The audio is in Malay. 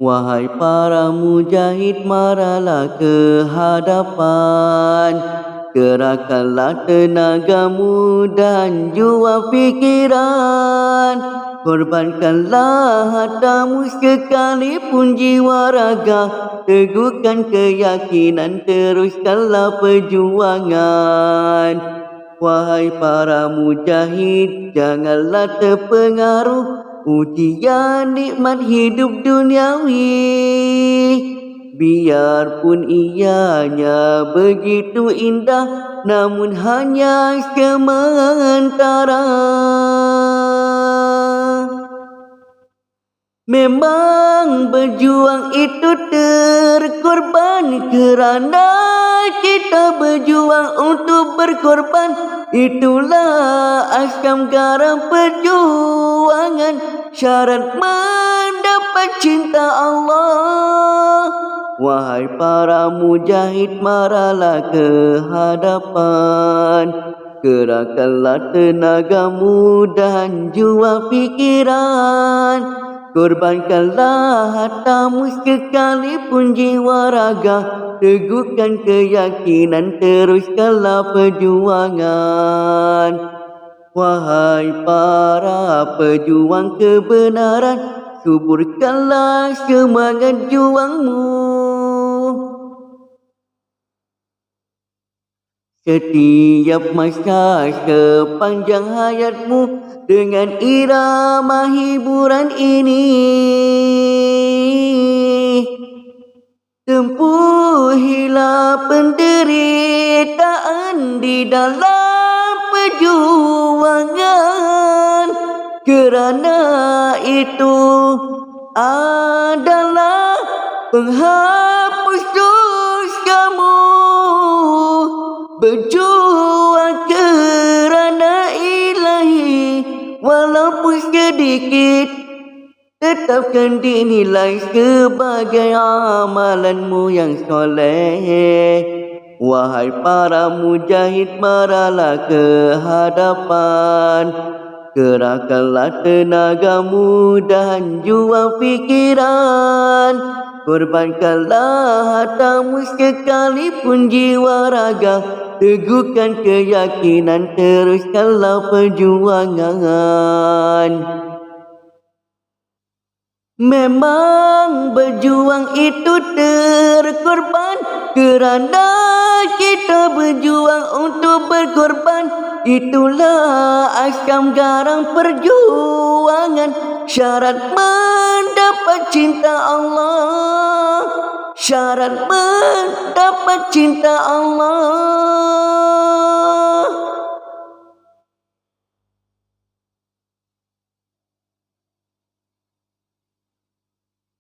Wahai para mujahid maralah ke hadapan. Gerakanlah tenagamu dan jua fikiran. Korbankanlah hartamu sekalipun jiwa raga. Teguhkan keyakinan teruskanlah perjuangan. Wahai para mujahid janganlah terpengaruh ujian nikmat hidup duniawi. Biarpun ianya begitu indah namun hanya sementara. Memang berjuang itu terkorban kerana kita berjuang untuk berkorban. Itulah asam garam perjuangan Syarat mendapat cinta Allah. Wahai para mujahid maralah ke hadapan. Gerakanlah tenagamu dan jua fikiran Korbankanlah hartamu sekalipun jiwa raga. Teguhkan keyakinan teruskanlah perjuangan Wahai para pejuang kebenaran Suburkanlah semangat juangmu. Setiap masa sepanjang hayatmu dengan irama hiburan ini. Tempuhilah penderitaan di dalam perjuangan Kerana itu adalah penghapus dosamu. Berjuang kerana ilahi walaupun sedikit Tetapkan dinilai sebagai amalanmu yang soleh Wahai para mujahid maralah ke hadapan. Gerakanlah tenagamu dan jua fikiran. Korbankanlah hartamu sekalipun jiwa raga. Teguhkan keyakinan teruskanlah perjuangan. Memang berjuang itu terkorban Kerana kita berjuang untuk berkorban Itulah asam garam perjuangan. Syarat mendapat cinta Allah. Syarat mendapat cinta Allah